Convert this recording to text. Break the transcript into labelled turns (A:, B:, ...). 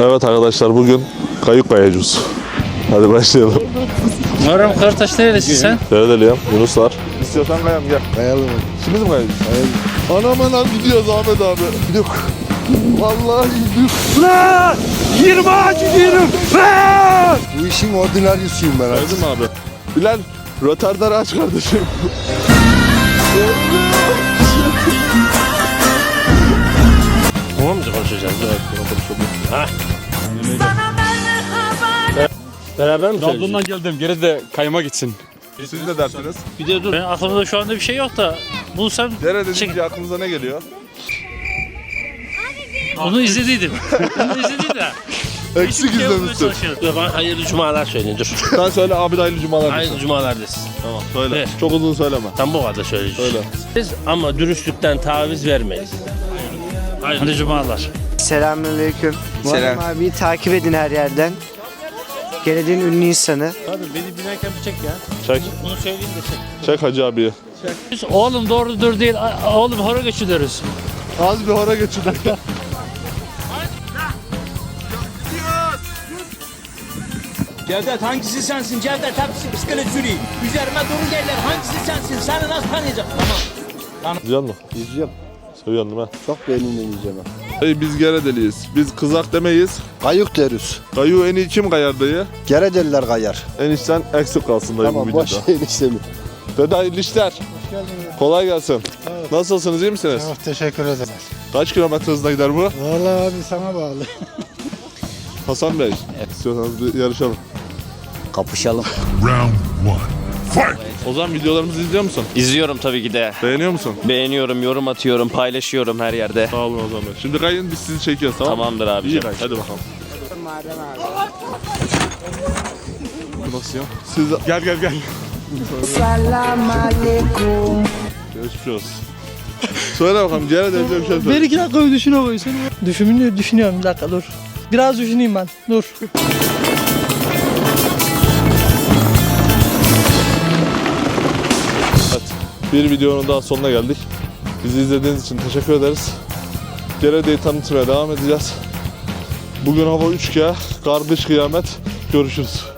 A: Evet arkadaşlar bugün kayık kayacağız. Hadi başlayalım.
B: Muharrem Karataş nerelisin sen?
A: Neredeliyim? Yunus var. İstiyorsan kayalım gel. Kayalım. Şimdi mi kayacağız? Kayalım. Anam anam gidiyoruz Ahmet abi. Yok. Vallahi yok.
C: Bu işin ordinaryosuyum ben artık.
A: Mü abi? Bilal rötardarı aç kardeşim.
B: Konuşacağız? Evet, Ha? Beraber mi?
D: Trabzon'dan geldim. Geri de kayma gitsin.
A: Siz ne dersiniz?
B: Bir de dur. Benim aklımda şu anda bir şey yok da bulsam
A: Dere dedince aklınıza ne geliyor?
B: onu izlediydim. onu izledim de.
A: Eksik izlemişsin.
B: bana hayırlı cumalar söyleyin dur.
A: Sen söyle abi de hayırlı cumalar.
B: hayırlı cumalar desin.
A: Tamam söyle.
B: Evet.
A: Çok uzun söyleme.
B: Tam bu kadar söyleyeceğiz.
A: Söyle.
B: Biz ama dürüstlükten taviz vermeyiz. Hayırlı cumalar.
E: Selamünaleyküm. Muharrem abiyi takip edin her yerden. Geleceğin ünlü insanı.
B: Abi beni binerken bir çek ya.
A: Çek.
B: Bunu söyleyeyim de çek.
A: Çek hacı abiyi.
B: Biz oğlum doğrudur değil, a- oğlum hora geçiyoruz.
A: Az bir hora geçin.
F: Cevdet hangisi sensin Cevdet hepsi sürü. Üzerime doğru gelirler hangisi sensin seni nasıl tanıyacağım tamam.
A: İzliyor musun?
C: İzliyorum.
A: Değil mi?
C: Çok beğeniyorum izleme.
A: Dayı biz Geredeliyiz. Biz kızak demeyiz.
C: Kayık deriz.
A: Kayığı en iyi kim kayar dayı?
C: Geredeliler kayar.
A: Enişten eksik kalsın dayı
C: Tamam
A: bu
C: boş
A: videoda.
C: eniştemi.
A: Dede hayırlı işler. Kolay gelsin. Nasılsınız iyi misiniz?
G: Çok teşekkür ederim.
A: Kaç kilometre hızla gider bu?
G: Vallahi abi sana bağlı.
A: Hasan Bey. İstiyorsanız bir yarışalım.
C: Kapışalım.
A: O zaman videolarımızı izliyor musun?
H: İzliyorum tabii ki de.
A: Beğeniyor musun?
H: Beğeniyorum, yorum atıyorum, paylaşıyorum her yerde.
A: Sağ olun o zaman. Şimdi kayın biz sizi çekiyoruz tamam mı?
H: Tamamdır abi.
A: İyi kay. Hadi bakalım. Nasıl ya? Siz gel gel gel. Selam aleyküm. Geçmiş olsun. Söyle bakalım Ceren'e bir şey
I: Bir iki dakika bir düşüne koysun. Düşünüyorum, düşünüyorum bir dakika dur. Biraz düşüneyim ben. Dur.
A: Bir videonun daha sonuna geldik. Bizi izlediğiniz için teşekkür ederiz. Cerede'yi tanıtmaya devam edeceğiz. Bugün hava 3K, kardeş kıyamet. Görüşürüz.